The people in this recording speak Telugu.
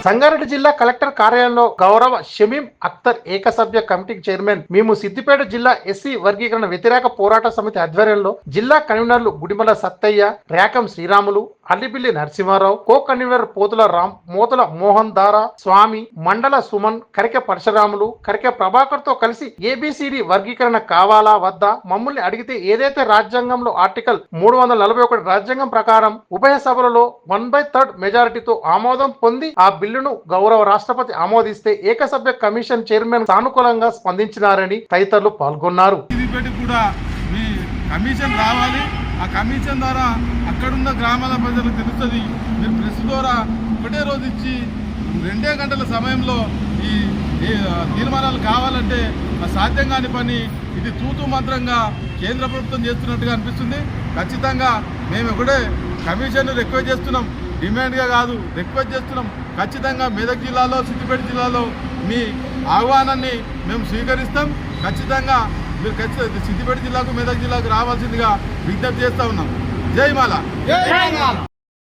సంగారెడ్డి జిల్లా కలెక్టర్ కార్యాలయంలో గౌరవ షమీం అఖ్తర్ ఏకసభ్య కమిటీ చైర్మన్ మేము సిద్దిపేట జిల్లా ఎస్సీ వర్గీకరణ వ్యతిరేక పోరాట సమితి ఆధ్వర్యంలో జిల్లా కన్వీనర్లు గుడిమల సత్తయ్య రేకం శ్రీరాములు అల్లిపిల్లి నరసింహారావు కో కన్వీనర్ పోతుల రామ్ మోతుల మోహన్ దారా స్వామి మండల సుమన్ కరికె పరశురాములు కరికె ప్రభాకర్తో కలిసి ఏబిసిడి వర్గీకరణ కావాలా వద్దా? మమ్మల్ని అడిగితే ఏదైతే రాజ్యాంగంలో ఆర్టికల్ మూడు వందల నలభై ఒకటి రాజ్యాంగం ప్రకారం ఉభయ సభలలో వన్ బై థర్డ్ మెజారిటీతో ఆమోదం పొంది ఆ బిల్లును గౌరవ రాష్ట్రపతి ఆమోదిస్తే ఏకసభ్య కమిషన్ చైర్మన్ సానుకూలంగా స్పందించినారని తదితరులు పాల్గొన్నారు. ఇది కూడా మీ కమిషన్ రావాలి. ఆ కమిషన్ ద్వారా అక్కడున్న గ్రామాల ప్రజలకు తెలుస్తుంది. మీరు ప్రెస్ ద్వారా ఒకటే రోజు ఇచ్చి రెండే గంటల సమయంలో ఈ తీర్మానాలు కావాలంటే సాధ్యం కాని పని ఇది తూతూ మంత్రంగా కేంద్ర ప్రభుత్వం చేస్తున్నట్టుగా అనిపిస్తుంది. ఖచ్చితంగా మేము ఒకటే కమిషన్ రిక్వెస్ట్ చేస్తున్నాం. డిమాండ్గా కాదు రిక్వెస్ట్ చేస్తున్నాం. ఖచ్చితంగా మెదక్ జిల్లాలో సిద్దిపేట జిల్లాలో మీ ఆహ్వానాన్ని మేము స్వీకరిస్తాం. ఖచ్చితంగా మీరు ఖచ్చితంగా సిద్దిపేట జిల్లాకు మెదక్ జిల్లాకు రావాల్సిందిగా విజ్ఞప్తి చేస్తా ఉన్నాం. జై మాల.